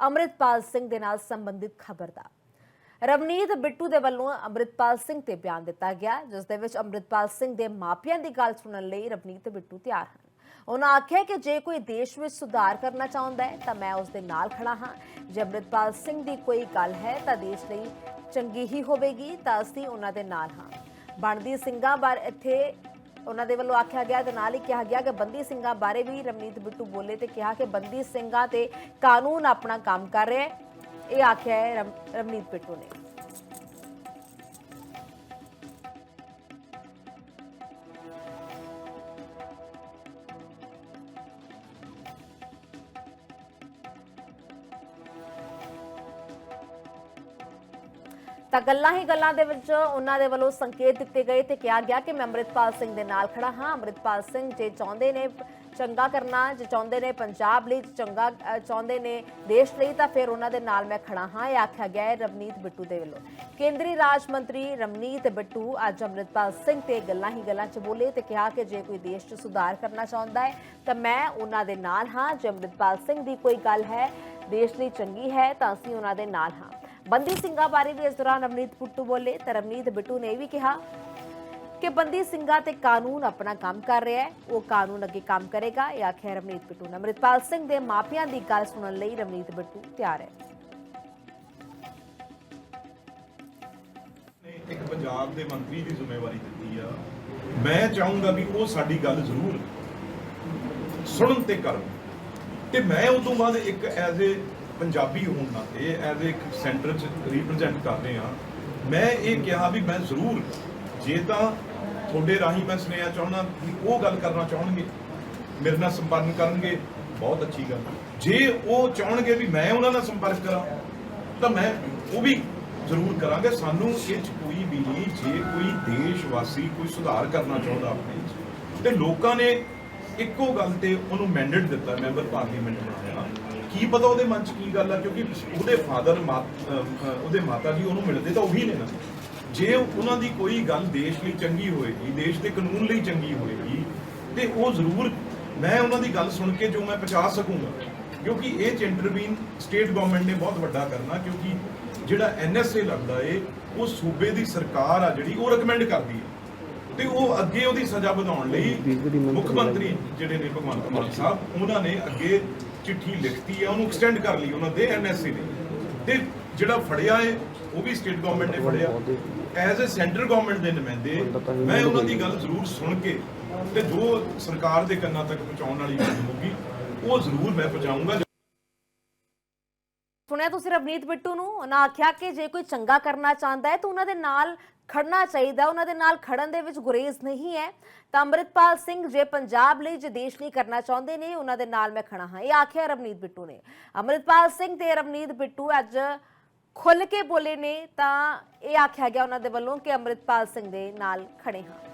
ਅੰਮ੍ਰਿਤਪਾਲ ਸਿੰਘ ਦੇ ਨਾਲ ਸੰਬੰਧਿਤ ਖਬਰ ਦਾ। ਰਵਨੀਤ ਬਿੱਟੂ ਦੇ ਵੱਲੋਂ ਅੰਮ੍ਰਿਤਪਾਲ ਸਿੰਘ ਤੇ ਬਿਆਨ ਦਿੱਤਾ ਗਿਆ, ਜਿਸ ਦੇ ਵਿੱਚ ਅੰਮ੍ਰਿਤਪਾਲ ਸਿੰਘ ਦੇ ਮਾਪਿਆਂ ਦੀ ਗੱਲ ਸੁਣਨ ਲਈ ਰਵਨੀਤ ਬਿੱਟੂ ਤਿਆਰ ਹਨ। ਉਹਨਾਂ ਆਖਿਆ ਕਿ ਜੇ ਕੋਈ ਦੇਸ਼ ਵਿੱਚ ਸੁਧਾਰ ਕਰਨਾ ਚਾਹੁੰਦਾ ਹੈ, ਤਾਂ ਮੈਂ ਉਸ ਦੇ ਨਾਲ ਖੜਾ ਹਾਂ। ਜੇ ਅੰਮ੍ਰਿਤਪਾਲ ਸਿੰਘ ਦੀ ਕੋਈ ਗੱਲ ਹੈ, ਤਾਂ ਦੇਸ਼ ਲਈ ਚੰਗੀ ਹੀ ਹੋਵੇਗੀ, ਤਾਂ ਅਸੀਂ ਉਹਨਾਂ ਦੇ ਨਾਲ ਹਾਂ। ਬਣਦੀ ਸਿੰਘਾਂ ਬਾਰੇ ਇੱਥੇ ਉਹਨਾਂ ਦੇ ਵੱਲੋਂ ਆਖਿਆ ਗਿਆ ਤੇ ਨਾਲ ਹੀ ਕਿਹਾ ਗਿਆ ਕਿ ਬੰਦੀ ਸਿੰਘਾਂ ਬਾਰੇ ਵੀ ਰਵਨੀਤ ਬਿੱਟੂ ਬੋਲੇ ਤੇ ਕਿਹਾ ਕਿ ਬੰਦੀ ਸਿੰਘਾਂ ਤੇ ਕਾਨੂੰਨ ਆਪਣਾ ਕੰਮ ਕਰ ਰਿਹਾ ਹੈ। ਇਹ ਆਖਿਆ ਹੈ ਰਮ- ਰਵਨੀਤ ਬਿੱਟੂ ਨੇ। ਤਾਂ ਗੱਲਾਂ ਹੀ ਗੱਲਾਂ ਦੇ ਵਿੱਚ ਉਹਨਾਂ ਦੇ ਵੱਲੋਂ ਸੰਕੇਤ ਦਿੱਤੇ ਗਏ ਤੇ ਕਿਹਾ ਗਿਆ ਕਿ ਮੈਂ ਅੰਮ੍ਰਿਤਪਾਲ ਸਿੰਘ ਦੇ ਨਾਲ ਖੜਾ ਹਾਂ। ਅੰਮ੍ਰਿਤਪਾਲ ਸਿੰਘ ਜੇ ਚਾਹੁੰਦੇ ਨੇ ਚੰਗਾ ਕਰਨਾ, ਜੇ ਚਾਹੁੰਦੇ ਨੇ ਪੰਜਾਬ ਲਈ ਚੰਗਾ ਚਾਹੁੰਦੇ ਨੇ ਦੇਸ਼ ਲਈ ਤਾਂ ਫਿਰ ਉਹਨਾਂ ਦੇ ਨਾਲ ਮੈਂ ਖੜਾ ਹਾਂ, ਇਹ ਆਖਿਆ ਗਿਆ ਹੈ ਰਵਨੀਤ ਬਿੱਟੂ ਦੇ ਵੱਲੋਂ। ਕੇਂਦਰੀ ਰਾਜ ਮੰਤਰੀ ਰਵਨੀਤ ਬਿੱਟੂ ਅੱਜ ਅੰਮ੍ਰਿਤਪਾਲ ਸਿੰਘ ਤੇ ਗੱਲਾਂ ਹੀ ਗੱਲਾਂ 'ਚ ਬੋਲੇ ਤੇ ਕਿਹਾ ਕਿ ਜੇ ਕੋਈ ਦੇਸ਼ 'ਚ ਸੁਧਾਰ ਕਰਨਾ ਚਾਹੁੰਦਾ ਹੈ, ਤਾਂ ਮੈਂ ਉਹਨਾਂ ਦੇ ਨਾਲ ਹਾਂ। ਜੇ ਅੰਮ੍ਰਿਤਪਾਲ ਸਿੰਘ ਦੀ ਕੋਈ ਗੱਲ ਹੈ, ਦੇਸ਼ ਲਈ ਚੰਗੀ ਹੈ, ਤਾਂ ਅਸੀਂ ਉਹਨਾਂ ਦੇ ਨਾਲ ਹਾਂ। ਬੰਦੀ ਸਿੰਘਾਂ ਬਾਰੇ ਵੀ ਇਸ ਦੌਰਾਨ ਰਵਨੀਤ ਬਿੱਟੂ ਬੋਲੇ, ਤਾਂ ਬਿੱਟੂ ਨੇ ਇਹ ਵੀ ਕਿਹਾ ਕਿ ਬੰਦੀ ਸਿੰਘਾਂ ਤੇ ਕਾਨੂੰਨ ਆਪਣਾ ਕੰਮ ਕਰ ਰਿਹਾ ਹੈ, ਉਹ ਕਾਨੂੰਨ ਅੱਗੇ ਕੰਮ ਕਰੇਗਾ, ਇਹ ਆਖਿਆ ਰਵਨੀਤ ਬਿੱਟੂ ਨੇ। ਅੰਮ੍ਰਿਤਪਾਲ ਸਿੰਘ ਦੇ ਮਾਪਿਆਂ ਦੀ ਗੱਲ ਸੁਣਨ ਲਈ ਰਵਨੀਤ ਬਿੱਟੂ ਤਿਆਰ ਹੈ। ਇੱਕ ਪੰਜਾਬ ਦੇ ਮੰਤਰੀ ਦੀ ਜ਼ਿੰਮੇਵਾਰੀ ਦਿੱਤੀ ਆ। ਮੈਂ ਚਾਹੂੰਗਾ ਵੀ ਉਹ ਸਾਡੀ ਗੱਲ ਜ਼ਰੂਰ ਸੁਣਨ ਤੇ ਕਰਨ। ਤੇ ਮੈਂ ਉਸ ਤੋਂ ਬਾਅਦ ਇੱਕ ਐਜ਼ ਏ ਪੰਜਾਬੀ ਹੋਣ ਨਾਤੇ ਐਜ਼ ਏ ਇੱਕ ਸੈਂਟਰ ਚ ਰਿਪਰੈਜ਼ੈਂਟ ਕਰਦੇ ਰਹੇ ਆ ਮੈਂ ਇਹ ਕਿਹਾ ਵੀ ਮੈਂ ਜ਼ਰੂਰ, ਜੇ ਤਾਂ ਤੁਹਾਡੇ ਰਾਹੀਂ ਮੈਂ ਸੁਨੇਹਾ ਚਾਹੁੰਦਾ ਵੀ ਉਹ ਗੱਲ ਕਰਨਾ ਚਾਹਣਗੇ, ਮੇਰੇ ਨਾਲ ਸੰਪਰਕ ਕਰਨਗੇ, ਬਹੁਤ ਅੱਛੀ ਗੱਲ ਜੇ ਉਹ ਚਾਹਣਗੇ ਵੀ ਮੈਂ ਉਹਨਾਂ ਨਾਲ ਸੰਪਰਕ ਕਰਾਂ, ਤਾਂ ਮੈਂ ਉਹ ਵੀ ਜ਼ਰੂਰ ਕਰਾਂਗੇ। ਸਾਨੂੰ ਇਹ 'ਚ ਕੋਈ ਵੀ ਨਹੀਂ, ਜੇ ਕੋਈ ਦੇਸ਼ ਵਾਸੀ ਕੋਈ ਸੁਧਾਰ ਕਰਨਾ ਚਾਹੁੰਦਾ ਆਪਣੇ 'ਚ, ਤੇ ਲੋਕਾਂ ਨੇ ਇੱਕੋ ਗੱਲ ਤੇ ਉਹਨੂੰ ਮੈਂਡੇਟ ਦਿੱਤਾ ਮੈਂਬਰ ਪਾਰਲੀਮੈਂਟ ਬਣਾਇਆ ਕੀ ਪਤਾ ਉਹਦੇ ਮਨ 'ਚ ਕੀ ਗੱਲ ਆ ਕਿਉਂਕਿ ਉਹਦੇ ਫਾਦਰ ਉਹਦੇ ਮਾਤਾ ਜੀ ਉਹਨੂੰ ਮਿਲਦੇ ਤਾਂ ਉਹੀ ਨੇ ਨਾ। ਜੇ ਉਹਨਾਂ ਦੀ ਕੋਈ ਗੱਲ ਦੇਸ਼ ਲਈ ਚੰਗੀ ਹੋਏਗੀ ਦੇਸ਼ ਦੇ ਕਾਨੂੰਨ ਲਈ ਚੰਗੀ ਹੋਏਗੀ ਤੇ ਉਹ ਜ਼ਰੂਰ ਮੈਂ ਉਹਨਾਂ ਦੀ ਗੱਲ ਸੁਣ ਕੇ ਜੋ ਮੈਂ ਪਹੁੰਚਾ ਸਕੂੰਗਾ। ਕਿਉਂਕਿ ਇਹ ਚ ਇੰਟਰਵੀਨ ਸਟੇਟ ਗਵਰਨਮੈਂਟ ਨੇ ਬਹੁਤ ਵੱਡਾ ਕਰਨਾ ਕਿਉਂਕਿ ਜਿਹੜਾ ਐਨਐਸਏ ਲੱਗਦਾ ਏ ਉਹ ਸੂਬੇ ਦੀ ਸਰਕਾਰ ਆ ਜਿਹੜੀ ਉਹ ਰეკਮੈਂਡ ਕਰਦੀ ਹੈ ਤੇ ਉਹ ਅੱਗੇ ਉਹਦੀ ਸਜ਼ਾ ਵਧਾਉਣ ਲਈ ਮੁੱਖ ਮੰਤਰੀ ਜਿਹੜੇ ਨੇ ਭਗਵੰਤ ਮਾਨ ਸਾਹਿਬ ਉਹਨਾਂ ਨੇ ਅੱਗੇ ਚਿੱਠੀ ਲਿਖਤੀ ਹੈ ਉਹਨੂੰ ਐਕਸਟੈਂਡ ਕਰ ਲਈ ਉਹਨਾਂ ਦੇ ਐਨਐਸਏ ਨੇ। ਤੇ ਜਿਹੜਾ ਫੜਿਆ ਹੈ ਉਹ ਵੀ ਸਟੇਟ ਗਵਰਨਮੈਂਟ ਨੇ ਫੜਿਆ। ਐਜ਼ ਅ ਸੈਂਟਰ ਗਵਰਨਮੈਂਟ ਦੇ ਨੁਮਾਇੰਦੇ, ਮੈਂ ਉਹਨਾਂ ਦੀ ਗੱਲ ਜ਼ਰੂਰ ਸੁਣ ਕੇ ਤੇ ਜੋ ਸਰਕਾਰ ਦੇ ਕੰਨਾਂ ਤੱਕ ਪਹੁੰਚਾਉਣ ਵਾਲੀ ਗੱਲ ਹੋਊਗੀ, ਉਹ ਜ਼ਰੂਰ ਮੈਂ ਪਹੁੰਚਾਊਂਗਾ। ਸੁਣਿਆ ਤੁਸੀਂ ਰਵਨੀਤ ਬਿੱਟੂ ਨੂੰ? ਉਹਨਾਂ ਆਖਿਆ ਕਿ ਜੇ ਕੋਈ ਚੰਗਾ ਕਰਨਾ ਚਾਹੁੰਦਾ ਹੈ ਤਾਂ ਉਹਨਾਂ ਦੇ ਨਾਲ ਖੜਨਾ ਚਾਹੀਦਾ ਉਹਨਾਂ ਦੇ ਨਾਲ ਖੜਨ ਦੇ ਵਿੱਚ ਗੁਰੇਜ਼ ਨਹੀਂ ਹੈ। ਤਾਂ ਅੰਮ੍ਰਿਤਪਾਲ ਸਿੰਘ ਜੇ ਪੰਜਾਬ ਲਈ ਜੇ ਦੇਸ਼ ਲਈ ਕਰਨਾ ਚਾਹੁੰਦੇ ਨੇ, ਉਹਨਾਂ ਦੇ ਨਾਲ ਮੈਂ ਖੜਾ ਹਾਂ। ਇਹ ਆਖਿਆ ਰਵਨੀਤ ਬਿੱਟੂ ਨੇ। ਅੰਮ੍ਰਿਤਪਾਲ ਸਿੰਘ ਤੇ ਰਵਨੀਤ ਬਿੱਟੂ ਅੱਜ ਖੁੱਲ ਕੇ ਬੋਲੇ ਨੇ ਤਾਂ ਇਹ ਆਖਿਆ ਗਿਆ ਉਹਨਾਂ ਦੇ ਵੱਲੋਂ ਕਿ ਅੰਮ੍ਰਿਤਪਾਲ ਸਿੰਘ ਦੇ ਨਾਲ ਖੜੇ ਹਾਂ।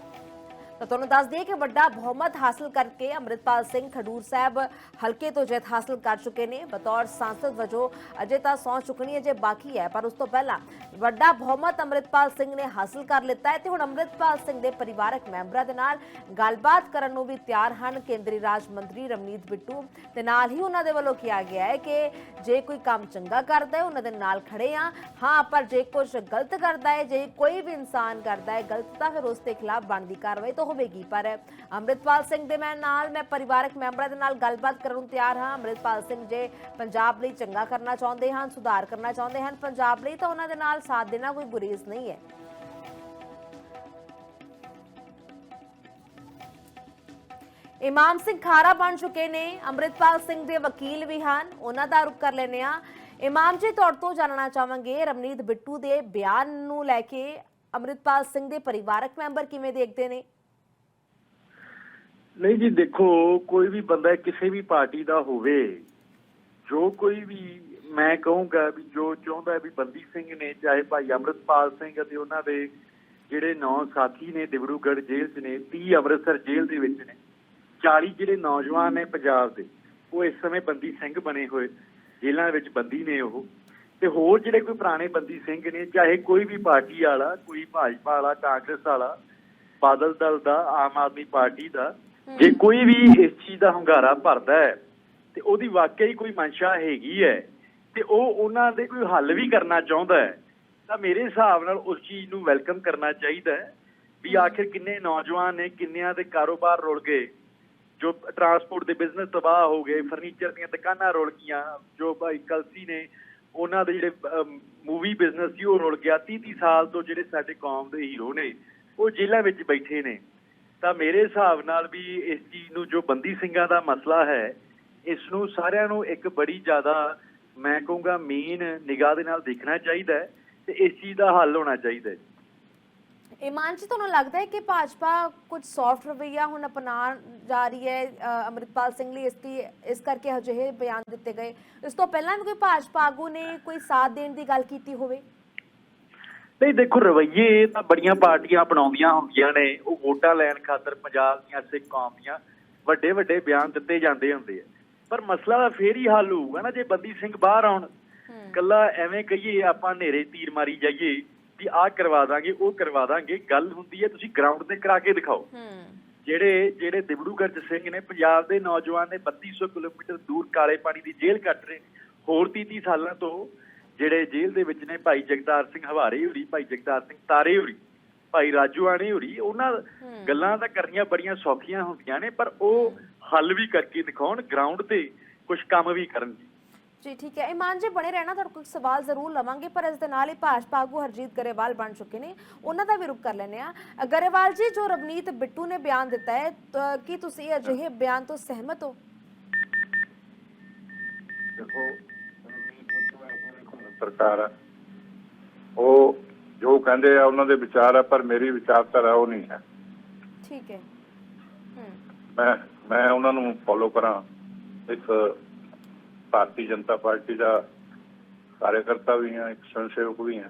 ਤਾਂ ਤੁਹਾਨੂੰ ਦੱਸ ਦਈਏ ਕਿ ਵੱਡਾ ਬਹੁਮਤ ਹਾਸਲ ਕਰਕੇ ਅੰਮ੍ਰਿਤਪਾਲ ਸਿੰਘ ਖਡੂਰ ਸਾਹਿਬ ਹਲਕੇ ਤੋਂ ਜਿੱਤ ਹਾਸਲ ਕਰ ਚੁੱਕੇ ਨੇ। ਬਤੌਰ ਸੰਸਦ ਵਜੋਂ ਅਜੇ ਤਾਂ ਸੌ ਚੁੱਕਣੀ ਅਜੇ ਬਾਕੀ ਹੈ, ਪਰ ਉਸ ਤੋਂ ਪਹਿਲਾਂ ਵੱਡਾ ਬਹੁਮਤ ਅੰਮ੍ਰਿਤਪਾਲ ਸਿੰਘ ਨੇ ਹਾਸਲ ਕਰ ਲਿੱਤਾ ਹੈ ਤੇ ਹੁਣ ਅੰਮ੍ਰਿਤਪਾਲ ਸਿੰਘ ਦੇ ਪਰਿਵਾਰਕ ਮੈਂਬਰਾਂ ਦੇ ਨਾਲ ਗੱਲਬਾਤ ਕਰਨ ਨੂੰ ਵੀ ਤਿਆਰ ਹਨ ਕੇਂਦਰੀ ਰਾਜ ਮੰਤਰੀ ਰਮਨੀਤ ਬਿੱਟੂ। ਤੇ ਨਾਲ ਹੀ ਉਹਨਾਂ ਦੇ ਵੱਲੋਂ ਕਿਹਾ ਗਿਆ ਹੈ ਕਿ ਜੇ ਕੋਈ ਕੰਮ ਚੰਗਾ ਕਰਦਾ ਹੈ, ਉਹਨਾਂ ਦੇ ਨਾਲ ਖੜੇ ਆ ਹਾਂ, ਪਰ ਜੇ ਕੁਝ ਗਲਤ ਕਰਦਾ ਹੈ, ਜੇ ਕੋਈ ਵੀ ਇਨਸਾਨ ਕਰਦਾ ਹੈ ਗਲਤ, ਤਾਂ ਫਿਰ ਉਸ ਦੇ ਖਿਲਾਫ ਬਣਦੀ ਕਾਰਵਾਈ। ਤੋਂ ਹੋਵੇਗੀ, ਪਰ ਅੰਮ੍ਰਿਤਪਾਲ ਸਿੰਘ ਦੇ ਮੈਂ ਨਾਲ, ਮੈਂ ਪਰਿਵਾਰਕ ਮੈਂਬਰਾਂ ਦੇ ਨਾਲ ਗੱਲਬਾਤ ਕਰਨ ਨੂੰ ਤਿਆਰ ਹਾਂ। ਅੰਮ੍ਰਿਤਪਾਲ ਸਿੰਘ ਜੇ ਪੰਜਾਬ ਲਈ ਚੰਗਾ ਕਰਨਾ ਚਾਹੁੰਦੇ ਹਨ, ਸੁਧਾਰ ਕਰਨਾ ਚਾਹੁੰਦੇ ਹਨ, ਪੰਜਾਬ ਲਈ ਤਾਂ ਉਹਨਾਂ ਦੇ ਨਾਲ ਸਾਥ ਦੇਣਾ ਕੋਈ ਗੁਰੇਜ਼ ਨਹੀਂ ਹੈ। ਇਮਾਮ ਸਿੰਘ ਖਾਰਾ ਬਣ ਚੁੱਕੇ ਨੇ, ਅੰਮ੍ਰਿਤਪਾਲ ਸਿੰਘ ਦੇ ਵਕੀਲ ਵੀ ਹਨ, ਉਹਨਾਂ ਦਾ ਰੁਕ ਕਰ ਲੈਨੇ ਆ ਇਮਾਮ ਜੀ, ਤੁਹਾਡੇ ਤੋਂ ਜਾਣਨਾ ਚਾਹਾਂਗੇ, ਰਮਨੀਤ ਬਿੱਟੂ ਦੇ ਬਿਆਨ ਨੂੰ ਲੈ ਕੇ ਅੰਮ੍ਰਿਤਪਾਲ ਸਿੰਘ ਦੇ ਪਰਿਵਾਰਕ ਮੈਂਬਰ ਕਿਵੇਂ ਦੇਖਦੇ ਨੇ? ਨਹੀਂ ਜੀ, ਦੇਖੋ, ਕੋਈ ਵੀ ਬੰਦਾ ਕਿਸੇ ਵੀ ਪਾਰਟੀ ਦਾ ਹੋਵੇ, ਜੋ ਕੋਈ ਵੀ ਮੈਂ ਕਹੂੰਗਾ ਵੀ ਜੋ ਚਾਹੁੰਦਾ ਵੀ ਬੰਦੀ ਸਿੰਘ ਨੇ, ਚਾਹੇ ਭਾਈ ਅੰਮ੍ਰਿਤਪਾਲ ਸਿੰਘ ਅਤੇ ਉਹਨਾਂ ਦੇ ਜਿਹੜੇ ਨੌ ਸਾਥੀ ਨੇ ਡਿਬਰੂਗੜ੍ਹ ਜੇਲ੍ਹ 'ਚ ਨੇ 30 ਅੰਮ੍ਰਿਤਸਰ ਜੇਲ੍ਹ ਦੇ ਵਿੱਚ ਨੇ 40 ਜਿਹੜੇ ਨੌਜਵਾਨ ਨੇ ਪੰਜਾਬ ਦੇ, ਉਹ ਇਸ ਸਮੇਂ ਬੰਦੀ ਸਿੰਘ ਬਣੇ ਹੋਏ, ਜੇਲ੍ਹਾਂ ਵਿੱਚ ਬੰਦੀ ਨੇ ਉਹ। ਤੇ ਹੋਰ ਜਿਹੜੇ ਕੋਈ ਪੁਰਾਣੇ ਬੰਦੀ ਸਿੰਘ ਨੇ, ਚਾਹੇ ਕੋਈ ਵੀ ਪਾਰਟੀ ਵਾਲਾ, ਕੋਈ ਭਾਜਪਾ ਵਾਲਾ, ਕਾਂਗਰਸ ਵਾਲਾ, ਬਾਦਲ ਦਲ ਦਾ, ਆਮ ਆਦਮੀ ਪਾਰਟੀ ਦਾ ਜੇ ਕੋਈ ਵੀ ਇਸ ਚੀਜ਼ ਦਾ ਹੰਗਾਰਾ ਭਰਦਾ ਹੈ ਤੇ ਉਹਦੀ ਵਾਕਈ ਕੋਈ ਮਨਸ਼ਾ ਹੈਗੀ ਹੈ ਤੇ ਉਹ ਉਹਨਾਂ ਦੇ ਕੋਈ ਹੱਲ ਵੀ ਕਰਨਾ ਚਾਹੁੰਦਾ ਹੈ ਤਾਂ ਮੇਰੇ ਹਿਸਾਬ ਨਾਲ ਉਸ ਚੀਜ਼ ਨੂੰ ਵੈਲਕਮ ਕਰਨਾ ਚਾਹੀਦਾ ਹੈ ਵੀ ਆਖਿਰ ਕਿੰਨੇ ਨੌਜਵਾਨ ਨੇ ਕਿੰਨਿਆਂ ਦੇ ਕਾਰੋਬਾਰ ਰੁਲ ਗਏ ਜੋ ਟਰਾਂਸਪੋਰਟ ਦੇ ਬਿਜ਼ਨਸ ਤਬਾਹ ਹੋ ਗਏ ਫਰਨੀਚਰ ਦੀਆਂ ਦੁਕਾਨਾਂ ਰੁਲ ਗਈਆਂ ਜੋ ਭਾਈ ਕਲਸੀ ਨੇ ਉਹਨਾਂ ਦੇ ਜਿਹੜੇ ਮੂਵੀ ਬਿਜ਼ਨਸ ਸੀ ਉਹ ਰੁਲ ਗਿਆ 30 30 ਸਾਲ ਤੋਂ ਜਿਹੜੇ ਸਾਡੇ ਕੌਮ ਦੇ ਹੀਰੋ ਨੇ ਉਹ ਜੇਲ੍ਹਾਂ ਵਿੱਚ ਬੈਠੇ ਨੇ। ਤਾਂ ਮੇਰੇ ਹਿਸਾਬ ਨਾਲ ਵੀ ਇਸ ਚੀਜ਼ ਨੂੰ ਜੋ ਬੰਦੀ ਸਿੰਘਾਂ ਦਾ ਮਸਲਾ ਹੈ ਇਸ ਨੂੰ ਸਾਰਿਆਂ ਨੂੰ ਇੱਕ ਬੜੀ ਜ਼ਿਆਦਾ ਮੈਂ ਕਹੂੰਗਾ ਮੇਨ ਨਿਗਾਹ ਦੇ ਨਾਲ ਦੇਖਣਾ ਚਾਹੀਦਾ ਹੈ ਤੇ ਇਸ ਚੀਜ਼ ਦਾ ਹੱਲ ਹੋਣਾ ਚਾਹੀਦਾ ਹੈ। ਇਮਾਨ ਜੀ ਤੁਹਾਨੂੰ ਲੱਗਦਾ ਹੈ ਕਿ ਭਾਜਪਾ ਕੁਝ ਸੌਫਟ ਰਵਈਆ ਹੁਣ ਅਪਣਾ ਜਾ ਰਹੀ ਹੈ ਅ, ਅੰਮ੍ਰਿਤਪਾਲ ਸਿੰਘ ਲਈ ਇਸ ਦੀ ਇਸ ਕਰਕੇ ਅਜਿਹੇ ਬਿਆਨ ਦਿੱਤੇ ਗਏ। ਇਸ ਤੋਂ ਪਹਿਲਾਂ ਵੀ ਕੋਈ ਭਾਜਪਾ ਆਗੂ ਨੇ ਕੋਈ ਸਾਥ ਦੇਣ ਦੀ ਗੱਲ ਕੀਤੀ ਹੋਵੇ? ਨਹੀਂ ਦੇਖੋ ਰਵਈਏ ਤਾਂ ਬੜੀਆਂ ਪਾਰਟੀਆਂ ਅਪਣਾਉਂਦੀਆਂ ਹੁੰਦੀਆਂ ਨੇ। ਉਹ ਵੋਟਾਂ ਲੈਣ ਖਾਤਰ ਪੰਜਾਬ ਦੀਆਂ ਸਿੱਖ ਕੌਮ ਦੀਆਂ ਵੱਡੇ ਵੱਡੇ ਬਿਆਨ ਦਿੱਤੇ ਜਾਂਦੇ ਹੁੰਦੇ ਆ। ਪਰ ਮਸਲਾ ਤਾਂ ਫੇਰ ਹੀ ਹੱਲ ਹੋਊਗਾ ਨਾ ਜੇ ਬੰਦੀ ਸਿੰਘ ਬਾਹਰ ਆਉਣ। ਕੱਲਾ ਐਵੇਂ ਕਹੀਏ ਆਪਾਂ ਹਨੇਰੇ ਤੀਰ ਮਾਰੀ ਜਾਈਏ ਵੀ ਆਹ ਕਰਵਾ ਦਾਂਗੇ ਉਹ ਕਰਵਾ ਦਾਂਗੇ ਗੱਲ ਹੁੰਦੀ ਹੈ ਤੁਸੀਂ ਗਰਾਊਂਡ ਤੇ ਕਰਾ ਕੇ ਦਿਖਾਓ। ਜਿਹੜੇ ਜਿਹੜੇ ਦਿਬੜੂਗੜ੍ਹ ਸਿੰਘ ਨੇ ਪੰਜਾਬ ਦੇ ਨੌਜਵਾਨ ਨੇ 3200 ਕਿਲੋਮੀਟਰ ਦੂਰ ਕਾਲੇ ਪਾਣੀ ਦੀ ਜੇਲ੍ਹ ਕੱਟ ਰਹੇ ਹੋਰ 30 ਸਾਲਾਂ ਤੋਂ ਜਿਹੜੇ ਜੇਲ੍ਹ ਦੇ ਵਿੱਚ ਨੇ ਭਾਈ ਜਗਤਾਰ ਸਿੰਘ ਹਵਾਰੇ ਹੋਰੀ ਭਾਈ ਜਗਤਾਰ ਸਿੰਘ ਤਾਰੇ ਹੋਰੀ ਭਾਈ ਰਾਜੂ ਆਣੇ ਹੋਰੀ ਉਹਨਾਂ ਗੱਲਾਂ ਤਾਂ ਕਰਨੀਆਂ ਬੜੀਆਂ ਸੌਖੀਆਂ ਹੁੰਦੀਆਂ ਨੇ ਪਰ ਉਹ ਹੱਲ ਵੀ ਕਰਕੇ ਦਿਖਾਉਣ ਗਰਾਊਂਡ ਤੇ ਕੁਝ ਕੰਮ ਵੀ ਕਰਨ। ਜੀ ਜੀ ਠੀਕ ਹੈ। ਇਮਾਨ ਜੀ ਬਣੇ ਰਹਿਣਾ ਤੁਹਾਡੇ ਕੋਲ ਇੱਕ ਸਵਾਲ ਜ਼ਰੂਰ ਲਵਾਂਗੇ ਪਰ ਇਸ ਦੇ ਨਾਲ ਹੀ ਭਾਜਪਾ ਆਗੂ ਹਰਜੀਤ ਗਰੇਵਾਲ ਬਣ ਚੁੱਕੇ ਨੇ। ਉਹਨਾਂ ਦਾ ਵੀ ਰੁਕ ਕਰ ਲੈਨੇ ਆ ਗਰੇਵਾਲ ਜੀ ਜੋ ਰਵਨੀਤ ਬਿੱਟੂ ਨੇ ਬਿਆਨ ਦਿੱਤਾ ਹੈ ਕੀ ਤੁਸੀਂ ਅਜਿਹੇ ਬਿਆਨ ਤੋਂ ਸਹਿਮਤ ਹੋ? ਦੇਖੋ ਸਰਕਾਰ ਆ। ਉਹ ਜੋ ਕਹਿੰਦੇ ਆ ਉਹਨਾਂ ਦੇ ਵਿਚਾਰ ਆ ਪਰ ਮੇਰੀ ਵਿਚਾਰਧਾਰਾ ਉਹ ਨਹੀਂ ਹੈ। ਠੀਕ ਹੈ। ਮੈਂ ਮੈਂ ਉਹਨਾਂ ਨੂੰ ਫੋਲੋ ਕਰਾਂ। ਇੱਕ ਭਾਰਤੀ ਜਨਤਾ ਪਾਰਟੀ ਦਾ ਕਾਰਜਕਰਤਾ ਵੀ ਹਾਂ ਇੱਕ ਸੰਸੇਵਕ ਵੀ ਹਾਂ।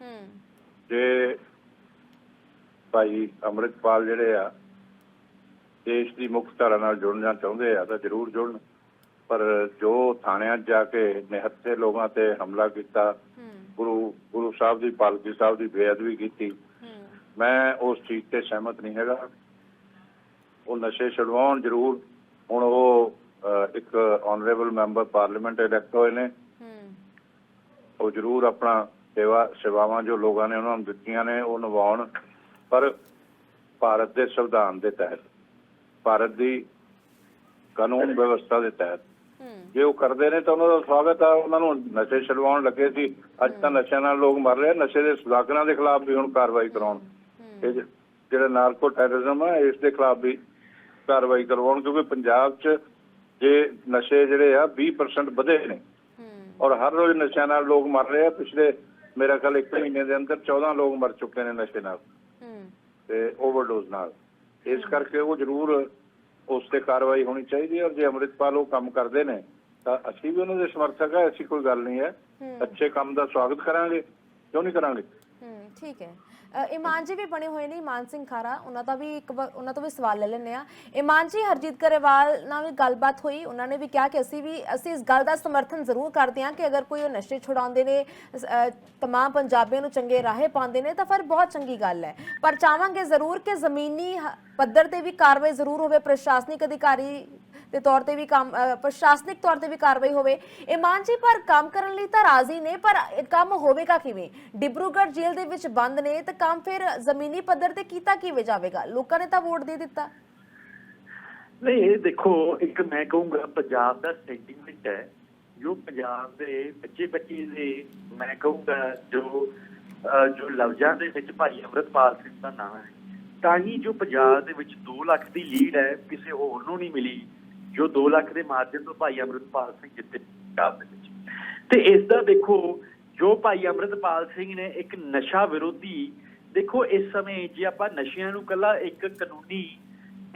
ਹੂੰ। ਜੇ ਭਾਈ ਅੰਮ੍ਰਿਤਪਾਲ ਜਿਹੜੇ ਆ ਦੇਸ਼ ਦੀ ਮੁੱਖ ਧਾਰਾ ਨਾਲ ਜੁੜਨਾ ਚਾਹੁੰਦੇ ਆ ਤਾਂ ਜ਼ਰੂਰ ਜੁੜਨ। ਪਰ ਜੋ ਥਾਣਿਆਂ 'ਚ ਜਾ ਕੇ ਨਿਹੱਥੇ ਲੋਕਾਂ ਤੇ ਹਮਲਾ ਕੀਤਾ ਗੁਰੂ ਗੁਰੂ ਸਾਹਿਬ ਦੀ ਪਾਲਕੀ ਸਾਹਿਬ ਦੀ ਬੇਅਦਬੀ ਕੀਤੀ ਮੈਂ ਉਸ ਚੀਜ਼ ਤੇ ਸਹਿਮਤ ਨਹੀਂ ਹੈਗਾ। ਉਹ ਨਸ਼ੇ ਛਡਵਾਉਣ ਜ਼ਰੂਰ ਹੁਣ ਉਹ ਇੱਕ ਆਨਰੇਬਲ ਮੈਂਬਰ ਪਾਰਲੀਮੈਂਟ ਇਲੈਕਟ ਹੋਏ ਨੇ। ਉਹ ਜ਼ਰੂਰ ਆਪਣਾ ਸੇਵਾ ਸੇਵਾਵਾਂ ਜੋ ਲੋਕਾਂ ਨੇ ਉਹਨਾਂ ਨੂੰ ਦਿੱਤੀਆਂ ਨੇ ਉਹ ਨਿਭਾਉਣ। ਪਰ ਭਾਰਤ ਦੇ ਸੰਵਿਧਾਨ ਦੇ ਤਹਿਤ ਭਾਰਤ ਦੀ ਕਾਨੂੰਨ ਵਿਵਸਥਾ ਦੇ ਤਹਿਤ ਜੇ ਉਹ ਕਰਦੇ ਨੇ ਤਾਂ ਉਹਨਾਂ ਦਾ ਸਵਾਗਤ ਆ ਉਹਨਾਂ ਨੂੰ ਨਸ਼ੇ ਛਡਵਾਉਣ ਲੱਗੇ ਸੀ। ਅੱਜ ਤਾਂ ਨਸ਼ਿਆਂ ਨਾਲ ਲੋਕ ਮਰ ਰਹੇ ਨਸ਼ੇ ਦੇ ਸੁਦਾਗਰਾਂ ਦੇ ਖਿਲਾਫ ਵੀ ਹੁਣ ਕਾਰਵਾਈ ਕਰਾਉਣ। ਇਹ ਜਿਹੜਾ ਨਾਰਕੋ ਟੈਰਰਿਜ਼ਮ ਆ ਇਸ ਦੇ ਖਿਲਾਫ ਵੀ ਕਾਰਵਾਈ ਕਰਵਾਉਣ ਕਿਉਂਕਿ ਪੰਜਾਬ 'ਚ ਜੇ ਨਸ਼ੇ ਜਿਹੜੇ ਆ 20% ਵਧੇ ਨੇ। ਔਰ ਹਰ ਰੋਜ਼ ਨਸ਼ਿਆਂ ਨਾਲ ਲੋਕ ਮਰ ਰਹੇ ਆ। ਪਿਛਲੇ ਮੇਰਾ ਖਿਆਲ ਇੱਕ ਮਹੀਨੇ ਦੇ ਅੰਦਰ 14 ਲੋਕ ਮਰ ਚੁੱਕੇ ਨੇ ਨਸ਼ੇ ਨਾਲ। ਤੇ ਓਵਰਡੋਜ਼ ਨਾਲ। ਇਸ ਕਰਕੇ ਉਹ ਜ਼ਰੂਰ ਉਸ ਤੇ ਕਾਰਵਾਈ ਹੋਣੀ ਚਾਹੀਦੀ ਹੈ ਔਰ ਜੇ ਅੰਮ੍ਰਿਤਪਾਲ ਉਹ ਕੰਮ ਕਰਦੇ ਨੇ ਤਾਂ ਅਸੀਂ ਵੀ ਉਹਨਾਂ ਦੇ ਸਮਰਥਕ ਆ ਐਸੀ ਕੋਈ ਗੱਲ ਨਹੀਂ ਹੈ। ਹੂੰ। ਅੱਛੇ ਕੰਮ ਦਾ ਸਵਾਗਤ ਕਰਾਂਗੇ। ਕਿਉਂ ਨਹੀਂ ਕਰਾਂਗੇ? ਹੂੰ ਠੀਕ ਹੈ। ਅ, ਇਮਾਨ ਜੀ ਵੀ ਬਣੇ ਹੋਏ ਨੇ ਇਮਾਨ ਸਿੰਘ ਖਾਰਾ। ਉਹਨਾਂ ਦਾ ਵੀ ਇੱਕ ਵਾਰ- ਉਹਨਾਂ ਤੋਂ ਵੀ ਸਵਾਲ ਲੈ ਲੈਂਦੇ ਆ ਇਮਾਨ ਜੀ ਹਰਜੀਤ ਗਰੇਵਾਲ ਨਾਲ ਵੀ ਗੱਲਬਾਤ ਹੋਈ। ਉਹਨਾਂ ਨੇ ਵੀ ਕਿਹਾ ਕਿ ਅਸੀਂ ਵੀ ਅਸੀਂ ਇਸ ਗੱਲ ਦਾ ਸਮਰਥਨ ਜ਼ਰੂਰ ਕਰਦੇ ਹਾਂ ਕਿ ਅਗਰ ਕੋਈ ਉਹ ਨਸ਼ੇ ਛੁਡਾਉਂਦੇ ਨੇ ਅ, ਤਮਾਮ ਪੰਜਾਬੀਆਂ ਨੂੰ ਚੰਗੇ ਰਾਹੇ ਪਾਉਂਦੇ ਨੇ ਤਾਂ ਫਿਰ ਬਹੁਤ ਚੰਗੀ ਗੱਲ ਹੈ। ਪਰ ਚਾਹਾਂਗੇ ਜ਼ਰੂਰ ਕਿ ਜ਼ਮੀਨੀ ਹ- ਪੱਧਰ ਤੇ ਵੀ ਕਾਰਵਾਈ ਜ਼ਰੂਰ ਹੋਵੇ ਪ੍ਰਸ਼ਾਸਨਿਕ ਅਧਿਕਾਰੀ ਦੇ ਤੌਰ ਤੇ ਵੀ ਕੰਮ ਪ੍ਰਸ਼ਾਸਨਿਕ ਤੌਰ ਤੇ ਵੀ ਕਾਰਵਾਈ ਹੋਵੇ। ਇਮਾਨ ਜੀ, ਪਰ ਕੰਮ ਕਰਨ ਲਈ ਤਾਂ ਰਾਜ਼ੀ ਨੇ, ਪਰ ਕੰਮ ਹੋਵੇਗਾ ਕਿਵੇਂ? ਡਿਬਰੂਗੜ੍ਹ ਜੇਲ੍ਹ ਦੇ ਵਿੱਚ ਬੰਦ ਨੇ, ਤਾਂ ਕੰਮ ਫਿਰ ਜ਼ਮੀਨੀ ਪੱਧਰ ਤੇ ਕੀਤਾ ਕਿਵੇਂ ਜਾਵੇਗਾ? ਲੋਕਾਂ ਨੇ ਤਾਂ ਵੋਟ ਦੇ ਦਿੱਤਾ। ਨਹੀਂ, ਇਹ ਦੇਖੋ, ਇੱਕ ਮੈਂ ਕਹੂੰਗਾ, ਪੰਜਾਬ ਦਾ ਸੈਂਟੀਮੈਂਟ ਹੈ। ਜੋ ਪੰਜਾਬ ਦੇ ਬੱਚੇ ਬੱਚੇ ਦੇ, ਮੈਂ ਕਹੂੰਗਾ, ਜੋ ਜੋ ਲਫ਼ਜ਼ਾਂ ਦੇ ਵਿੱਚ ਭਾਈ ਅੰਮ੍ਰਿਤਪਾਲ ਸਿੰਘ ਦਾ ਨਾਮ ਹੈ, ਤਾਂ ਹੀ ਜੋ ਪੰਜਾਬ ਦੇ ਵਿੱਚ 2 ਲੱਖ ਦੀ ਲੀਡ ਹੈ, ਕਿਸੇ ਹੋਰ ਨੂੰ ਨਹੀਂ ਮਿਲੀ। ਜੋ 2 ਲੱਖ ਦੇ ਮਾਰਜਨ ਤੋਂ ਭਾਈ ਅੰਮ੍ਰਿਤਪਾਲ ਸਿੰਘ ਜਿੱਤੇ ਪੰਜਾਬ ਦੇ ਵਿੱਚ। ਤੇ ਇਸ ਦਾ ਦੇਖੋ, ਜੋ ਭਾਈ ਅੰਮ੍ਰਿਤਪਾਲ ਸਿੰਘ ਨੇ ਇੱਕ ਨਸ਼ਾ ਵਿਰੋਧੀ, ਦੇਖੋ ਇਸ ਸਮੇਂ ਜੇ ਆਪਾਂ ਨਸ਼ਿਆਂ ਨੂੰ ਕੱਲਾ ਇੱਕ ਕਾਨੂੰਨੀ,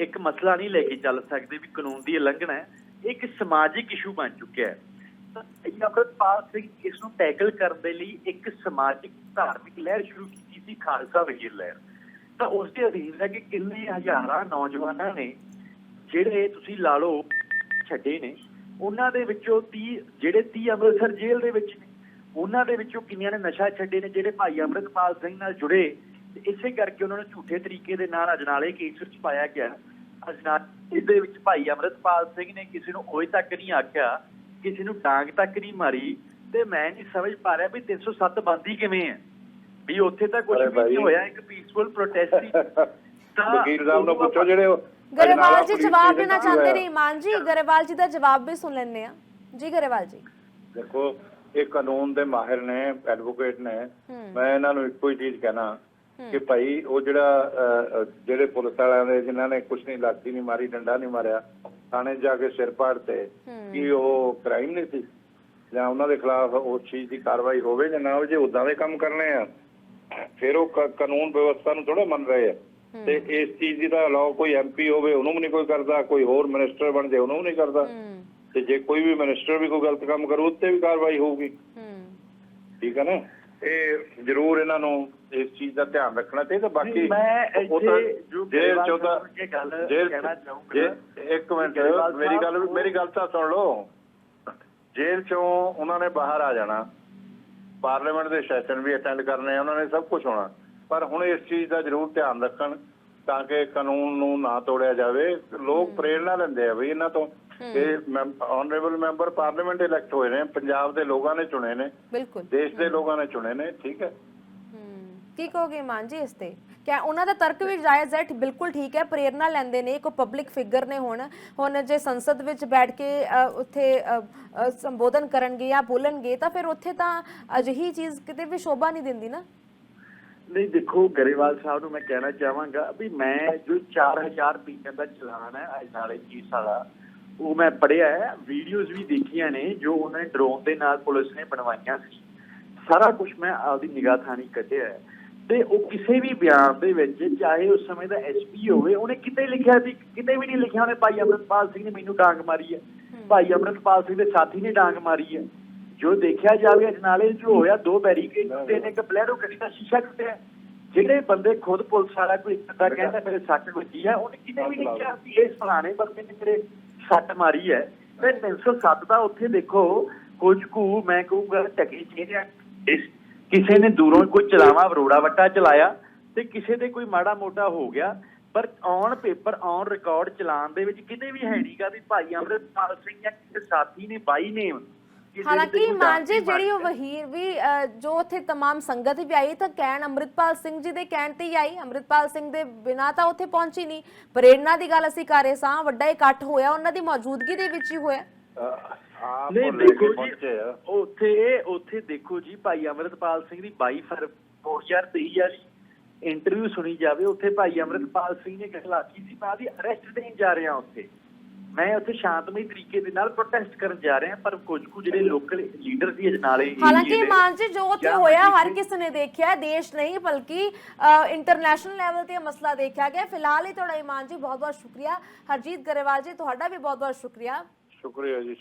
ਇੱਕ ਮਸਲਾ ਨਹੀਂ ਲੈ ਕੇ ਚੱਲ ਸਕਦੇ ਵੀ ਕਾਨੂੰਨ ਦੀ ਉਲੰਘਣਾ ਹੈ, ਇਹ ਇੱਕ ਸਮਾਜਿਕ ਇਸ਼ੂ ਬਣ ਚੁੱਕਿਆ ਹੈ। ਤਾਂ ਅੰਮ੍ਰਿਤਪਾਲ ਸਿੰਘ ਇਸ ਨੂੰ ਟੈਕਲ ਕਰਨ ਦੇ ਲਈ ਇੱਕ ਸਮਾਜਿਕ ਧਾਰਮਿਕ ਲਹਿਰ ਸ਼ੁਰੂ ਕੀਤੀ ਸੀ, ਖਾਲਸਾ ਵਜ਼ੀਰ ਲਹਿਰ। ਤਾਂ ਉਸ ਦੇ ਅਧੀਨ ਹੈ ਕਿ ਕਿੰਨੇ ਹਜ਼ਾਰਾਂ ਨੌਜਵਾਨਾਂ ਨੇ ਜਿਹੜੇ ਤੁਸੀਂ ਲਾ ਲਓ ਛੱਡੇ ਨੇ ਉਹਨਾਂ ਦੇ ਵਿੱਚੋਂ 30 ਜਿਹੜੇ 30 ਅੰਮ੍ਰਿਤਸਰ ਜੇਲ੍ਹ ਦੇ ਵਿੱਚ ਨੇ ਉਹਨਾਂ ਦੇ ਵਿੱਚੋਂ ਕਿੰਨਿਆਂ ਨੇ ਨਸ਼ਾ ਛੱਡੇ ਨੇ ਜਿਹੜੇ ਭਾਈ ਅੰਮ੍ਰਿਤਪਾਲ ਸਿੰਘ ਨਾਲ ਜੁੜੇ ਤੇ ਇਸੇ ਕਰਕੇ ਉਹਨਾਂ ਨੂੰ ਝੂਠੇ ਤਰੀਕੇ ਦੇ ਨਾਲ ਅਜਨਾਲੇ ਕੇਸ ਵਿੱਚ ਪਾਇਆ ਗਿਆ। ਅਜਨਾਲੇ ਦੇ ਵਿੱਚ ਭਾਈ ਅੰਮ੍ਰਿਤਪਾਲ ਸਿੰਘ ਨੇ ਕਿਸੇ ਨੂੰ ਅਜੇ ਤੱਕ ਨਹੀਂ ਆਖਿਆ ਕਿਸੇ ਨੂੰ ਡਾਂਗ ਤੱਕ ਨਹੀਂ ਮਾਰੀ ਤੇ ਮੈਂ ਨਹੀਂ ਸਮਝ ਪਾ ਰਿਹਾ ਵੀ 307 ਬੰਦੀ ਕਿਵੇਂ ਹੈ। ਵੀ ਉੱਥੇ ਤਾਂ ਕੁਝ ਵੀ ਨਹੀਂ। ਹੋਇਆ ਇੱਕ ਪੀਸਫੁਲ ਪ੍ਰੋਟੈਸਟ ਸੀ। ਤਾਂ ਵਕੀਲ ਸਾਹਿਬ ਨੂੰ ਪੁੱਛੋ ਜਿਹੜੇ ਗਰੇਵਾਲ ਜੀ ਜਵਾਬ ਦੇਣਾ ਚਾਹੁੰਦੇ? ਨੇ ਇਮਾਨ ਜੀ? ਗਰੇਵਾਲ ਜੀ ਦਾ ਜਵਾਬ ਵੀ ਸੁਣ ਲੈਣੇ ਆ ਜੀ ਗਰੇਵਾਲ ਜੀ। ਦੇਖੋ ਇਹ ਕਾਨੂੰਨ ਦੇ ਮਾਹਿਰ ਨੇ ਐਡਵੋਕੇਟ ਨੇ। ਮੈਂ ਇਹਨਾਂ ਨੂੰ ਇੱਕੋ ਹੀ ਚੀਜ਼ ਕਹਿਣਾ ਕਿ ਭਾਈ ਉਹ ਜਿਹੜਾ ਜਿਹੜੇ ਪੁਲਿਸ ਵਾਲਿਆਂ ਦੇ ਜਿਨ੍ਹਾਂ ਨੇ ਕੁਛ ਨਹੀਂ ਲਾਠੀ ਨਹੀਂ ਮਾਰੀ ਡੰਡਾ ਨਹੀਂ ਮਾਰਿਆ ਥਾਣੇ ਜਾ ਕੇ ਸਿਰ ਪਾੜ ਤੇ ਕੀ ਉਹ ਕ੍ਰਾਈਮ ਨਹੀਂ ਸੀ? ਜਾਂ ਉਹਨਾਂ ਦੇ ਖਿਲਾਫ ਉਸ ਚੀਜ਼ ਦੀ ਕਾਰਵਾਈ ਹੋਵੇ ਜਾਂ ਨਾ ਹੋਵੇ ਜੇ ਉਦਾਂ ਦੇ ਕੰਮ ਕਰਨੇ ਆ ਫਿਰ ਉਹ ਕਾਨੂੰਨ ਵਿਵਸਥਾ ਨੂੰ ਥੋੜਾ ਮੰਨ ਰਹੇ ਆ। ਤੇ ਇਸ ਚੀਜ਼ ਦੀ ਤਾਂ ਲਾਓ ਕੋਈ ਐਮਪੀ ਹੋਵੇ ਉਹਨੂੰ ਵੀ ਨਹੀਂ ਕੋਈ ਕਰਦਾ ਕੋਈ ਹੋਰ ਮਿਨਿਸਟਰ ਬਣ ਜਾਏ ਉਹਨੂੰ ਵੀ ਨਹੀਂ ਕਰਦਾ। ਤੇ ਜੇ ਕੋਈ ਵੀ ਮਿਨਿਸਟਰ ਵੀ ਕੋਈ ਗਲਤ ਕੰਮ ਕਰੂ ਉੱਤੇ ਵੀ ਕਾਰਵਾਈ ਹੋਊਗੀ। ਹੂੰ। ਠੀਕ ਹੈ ਨਾ? ਇਹ ਜ਼ਰੂਰ ਇਹਨਾਂ ਨੂੰ ਇਸ ਚੀਜ਼ ਦਾ ਧਿਆਨ ਰੱਖਣਾ ਚਾਹੀਦਾ ਬਾਕੀ ਮੈਂ ਜੇਲ੍ਹ ਗਰੇਵਾਲ ਚੋਂ ਤਾਂ ਸਾਹਿਬ ਨੇ ਗੱਲ ਜੇਲ੍ਹ ਕਹਿਣਾ ਚਾਹੂੰਗਾ। ਇੱਕ ਮਿੰਟ ਮੇਰੀ ਗੱਲ ਮੇਰੀ ਗੱਲ ਤਾਂ ਸੁਣ ਲਓ। ਜੇਲ੍ਹ ਚੋਂ ਉਹਨਾਂ ਨੇ ਬਾਹਰ ਆ ਜਾਣਾ। ਪਾਰਲੀਮੈਂਟ ਦੇ ਸੈਸ਼ਨ ਵੀ ਅਟੈਂਡ ਕਰਨੇ ਆ ਉਹਨਾਂ ਨੇ ਸਭ ਕੁਝ ਹੋਣਾ। ਪਰ ਹੁਣ ਇਸ ਚੀਜ਼ ਦਾ ਜ਼ਰੂਰ ਧਿਆਨ ਰੱਖਣ ਤਾਂ ਕਿ ਕਾਨੂੰਨ ਨੂੰ ਨਾ ਤੋੜਿਆ ਜਾਵੇ। ਲੋਕ ਪ੍ਰੇਰਣਾ ਲੈਂਦੇ ਆ ਵੀ ਇਹਨਾਂ ਤੋਂ। ਇਹ ਆਨਰੇਬਲ ਮੈਂਬਰ ਪਾਰਲੀਮੈਂਟ ਇਲੈਕਟ ਹੋਏ ਨੇ ਪੰਜਾਬ ਦੇ ਲੋਕਾਂ ਨੇ ਚੁਣੇ ਨੇ ਬਿਲਕੁਲ। ਦੇਸ਼ ਦੇ ਲੋਕਾਂ ਨੇ ਚੁਣੇ ਨੇ ਠੀਕ ਹੈ। ਕੀ ਕਹੋਗੇ ਇਮਾਨ ਜੀ ਇਸ ਤੇ? ਕਿਆ ਉਹਨਾਂ ਦਾ ਤਰਕ ਵੀ ਜਾਇਜ਼ ਹੈ? ਬਿਲਕੁਲ ਠੀਕ ਹੈ ਪ੍ਰੇਰਣਾ ਲੈਂਦੇ ਨੇ। ਕੋਈ ਪਬਲਿਕ ਫਿਗਰ ਨੇ ਹੁਣ। ਹੁਣ ਜੇ ਸੰਸਦ ਵਿੱਚ ਬੈਠ ਕੇ ਉੱਥੇ ਸੰਬੋਧਨ ਕਰਨਗੇ ਜਾਂ ਬੋਲਣਗੇ ਤਾਂ ਫਿਰ ਉੱਥੇ ਤਾਂ ਅਜਿਹੀ ਚੀਜ਼ ਕਿਤੇ ਵੀ ਸ਼ੋਭਾ ਨਹੀਂ ਦਿੰਦੀ ਨਾ। ਨਹੀਂ ਦੇਖੋ ਗਰੇਵਾਲ ਸਾਹਿਬ ਨੂੰ ਮੈਂ ਕਹਿਣਾ ਚਾਹਾਂਗਾ ਵੀ ਮੈਂ ਜੋ 4000 ਰੁਪਏ ਦਾ ਚਲਾਨ ਹੈ ਅੱਜ ਨਾਲੇ ਕੇਸ ਵਾਲਾ ਉਹ ਮੈਂ ਪੜਿਆ ਹੈ ਵੀਡੀਓਜ਼ ਵੀ ਦੇਖੀਆਂ ਨੇ ਜੋ ਉਹਨਾਂ ਨੇ ਡਰੋਨ ਦੇ ਨਾਲ ਪੁਲਿਸ ਨੇ ਬਣਵਾਈਆਂ ਸੀ। ਸਾਰਾ ਕੁਝ ਮੈਂ ਆਪਦੀ ਨਿਗਾਹ ਥਾਣੀ ਕੱਢਿਆ ਹੈ। ਤੇ ਉਹ ਕਿਸੇ ਵੀ ਬਿਆਨ ਦੇ ਵਿੱਚ ਚਾਹੇ ਉਸ ਸਮੇਂ ਦਾ ਐਸਪੀ ਹੋਵੇ ਉਹਨੇ ਕਿਤੇ ਲਿਖਿਆ ਸੀ ਕਿਤੇ ਵੀ ਨਹੀਂ ਲਿਖਿਆ ਉਹਨੇ ਭਾਈ ਅਮਰਪਾਲ ਸਿੰਘ ਨੇ ਮੈਨੂੰ ਡਾਂਗ ਮਾਰੀ ਹੈ। ਭਾਈ ਅਮਰਪਾਲ ਸਿੰਘ ਦੇ ਸਾਥੀ ਨੇ ਡਾਂਗ ਮਾਰੀ ਹੈ। ਜੋ ਦੇਖਿਆ ਜਾਵੇ ਅਜਨਾਲੇ ਜੋ ਹੋਇਆ ਦੋ ਬੈਰੀਕੇਡ ਟੁੱਟੇ ਨੇ ਇੱਕ ਬਲੈਰੋ ਗੱਡੀ ਦਾ ਸ਼ੀਸ਼ਾ ਟੁੱਟਿਆ ਜਿਹੜੇ ਬੰਦੇ ਖੁਦ ਪੁਲਿਸ ਵਾਲਾ ਕੋਈ ਇੱਕ ਅੱਧਾ ਕਹਿੰਦਾ ਮੇਰੇ ਸੱਟ ਵੱਜੀ ਹੈ ਉਹਨੇ ਕਿਤੇ ਵੀ ਨਹੀਂ ਕਿਹਾ ਵੀ ਇਸ ਫਲਾਣੇ ਬੰਦੇ ਨੇ ਮੇਰੇ ਸੱਟ ਮਾਰੀ ਹੈ। ਤੇ 307 ਦਾ ਉੱਥੇ ਦੇਖੋ ਕੁਝ ਕੁ ਮੈਂ ਕਹੂੰਗਾ ਟਕੇ ਚਿਹਰੇ ਇਸ ਕਿਸੇ ਨੇ ਦੂਰੋਂ ਕੋਈ ਚਲਾਵਾ ਵਰੋੜਾ ਵੱਟਾ ਚਲਾਇਆ ਤੇ ਕਿਸੇ ਦੇ ਕੋਈ ਮਾੜਾ ਮੋਟਾ ਹੋ ਗਿਆ ਪਰ on paper on record challan ਦੇ ਵਿੱਚ ਕਿਤੇ ਵੀ ਹੈ ਨਹੀਂਗਾ ਵੀ ਭਾਈ ਅਮਰਿਤਪਾਲ ਸਿੰਘ ਜਾਂ ਕਿਸੇ ਸਾਥੀ ਨੇ ਬਾਈ ਨੇਮ ਹਾਲਾਂਕਿ ਇਮਾਨ ਜੀ ਜਿਹੜੀ ਉਹ ਵਹੀਰ ਵੀ ਅ, ਜੋ ਉੱਥੇ तमाम ਸੰਗਤ ਵੀ ਆਈ ਤਾਂ ਕਹਿਣ ਅੰਮ੍ਰਿਤਪਾਲ ਸਿੰਘ ਜੀ ਦੇ ਕਹਿਣ ਤੇ ਹੀ ਆਈ ਅੰਮ੍ਰਿਤਪਾਲ ਸਿੰਘ ਦੇ ਬਿਨਾਂ ਤਾਂ ਉੱਥੇ ਪਹੁੰਚੀ ਨਹੀਂ ਪ੍ਰੇਰਣਾ ਦੀ ਗੱਲ ਅਸੀਂ ਕਰ ਰਹੇ ਸਾਂ ਵੱਡਾ ਇਕੱਠ ਹੋਇਆ ਉਹਨਾਂ ਦੀ ਮੌਜੂਦਗੀ ਦੇ ਵਿੱਚ ਹੀ ਹੋਇਆ ਆਪ ਨਹੀਂ ਉਹ ਲੈ ਕੇ ਦੇਖੋ ਜੀ ਪਹੁੰਚੇ ਆ ਉੱਥੇ ਉੱਥੇ ਦੇਖੋ ਜੀ ਭਾਈ ਅਮਰਿਤਪਾਲ ਸਿੰਘ ਦੀ 22 ਫਰਵਰੀ 2023 ਵਾਲੀ ਇੰਟਰਵਿਊ ਸੁਣੀ ਜਾਵੇ ਉੱਥੇ ਭਾਈ ਅਮਰਿਤਪਾਲ ਸਿੰਘ ਨੇ ਗੱਲ ਆਖੀ ਸੀ ਮੈਂ ਦੀ ਅਰੈਸਟ ਦੇਣ ਜਾ ਰਿਹਾ ਉੱਥੇ ਮੈਂ ਉੱਥੇ ਸ਼ਾਂਤਮਈ ਤਰੀਕੇ ਦੇ ਨਾਲ ਪ੍ਰੋਟੈਸਟ ਕਰਨ ਜਾ ਰਿਹਾ ਪਰ ਕੁਝ ਕੁ ਜਿਹੜੇ ਲੋਕਲ ਲੀਡਰ ਸੀ ਅਜਨਾਲੇ ਹਾਲਾਂਕਿ ਦੇ, ਇਮਾਨ ਜੀ ਜੋ ਉੱਥੇ ਹੋਇਆ ਹਰ ਕਿਸੇ- ਨੇ ਦੇਖਿਆ ਦੇਸ਼ ਨਹੀਂ ਬਲਕਿ ਇੰਟਰਨੈਸ਼ਨਲ ਲੈਵਲ ਤੇ ਇਹ ਮਸਲਾ ਦੇਖਿਆ ਗਿਆ। ਫਿਲਹਾਲ ਹੀ ਤੁਹਾਡਾ ਇਮਾਨ ਜੀ ਬਹੁਤ ਬਹੁਤ ਸ਼ੁਕਰੀਆ। ਹਰਜੀਤ ਗਰੇਵਾਲ ਜੀ ਤੁਹਾਡਾ ਵੀ ਬਹੁਤ ਬਹੁਤ ਸ਼ੁਕਰੀਆ। ਸ਼ੁਕਰੀਆ ਜੀ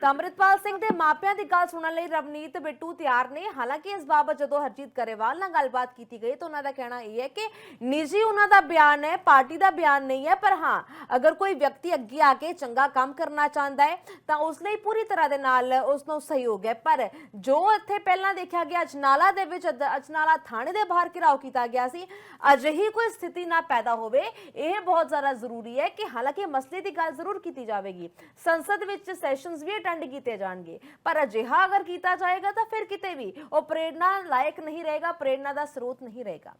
ਤਾਂ ਅੰਮ੍ਰਿਤਪਾਲ ਸਿੰਘ ਦੇ ਮਾਪਿਆਂ ਦੀ ਗੱਲ ਸੁਣਨ ਲਈ ਰਵਨੀਤ ਬਿੱਟੂ ਤਿਆਰ ਨੇ। ਹਾਲਾਂਕਿ ਇਸ ਬਾਬਤ ਜਦੋਂ ਹਰਜੀਤ ਕਰੇਵਾਲ ਨਾਲ ਗੱਲਬਾਤ ਕੀਤੀ ਗਈ ਤਾਂ ਉਹਨਾਂ ਦਾ ਕਹਿਣਾ ਇਹ ਹੈ ਕਿ ਨਿੱਜੀ ਉਹਨਾਂ ਦਾ ਬਿਆਨ ਹੈ, ਪਾਰਟੀ ਦਾ ਬਿਆਨ ਨਹੀਂ ਹੈ, ਪਰ ਹਾਂ, ਅਗਰ ਕੋਈ ਵਿਅਕਤੀ ਅੱਗੇ ਆ ਕੇ ਚੰਗਾ ਕੰਮ ਕਰਨਾ ਚਾਹੁੰਦਾ ਹੈ, ਤਾਂ ਉਸ ਲਈ ਪੂਰੀ ਤਰ੍ਹਾਂ ਦੇ ਨਾਲ ਉਸ ਨੂੰ ਸਹਿਯੋਗ ਹੈ। ਪਰ ਜੋ ਇੱਥੇ ਪਹਿਲਾਂ ਦੇਖਿਆ ਗਿਆ, ਅਜਨਾਲਾ ਦੇ ਵਿੱਚ ਅਜਨਾਲਾ ਥਾਣੇ ਦੇ ਬਾਹਰ ਘਿਰਾਓ ਕੀਤਾ ਗਿਆ ਸੀ, ਅਜਿਹੀ ਕੋਈ ਸਥਿਤੀ ਨਾ ਪੈਦਾ ਹੋਵੇ, ਇਹ ਬਹੁਤ ਜ਼ਿਆਦਾ ਜ਼ਰੂਰੀ ਹੈ ਕਿ ਹਾਲਾਂਕਿ ਮਸਲੇ ਦੀ ਗੱਲ ਜ਼ਰੂਰ ਕੀਤੀ ਜਾਵੇਗੀ। ਸੰਸਦ ਵਿੱਚ ਸੈਸ਼ਨਸ ਵੀ ਅਟੈਂਡ ਕੀਤੇ ਜਾਣਗੇ। ਪਰ ਅਜਿਹਾ ਅਗਰ ਕੀਤਾ ਜਾਏਗਾ ਤਾਂ ਫਿਰ ਕਿਤੇ ਵੀ ਉਹ ਪ੍ਰੇਰਣਾ ਲਾਇਕ ਨਹੀਂ ਰਹੇਗਾ ਪ੍ਰੇਰਣਾ ਦਾ ਸਰੋਤ ਨਹੀਂ ਰਹੇਗਾ।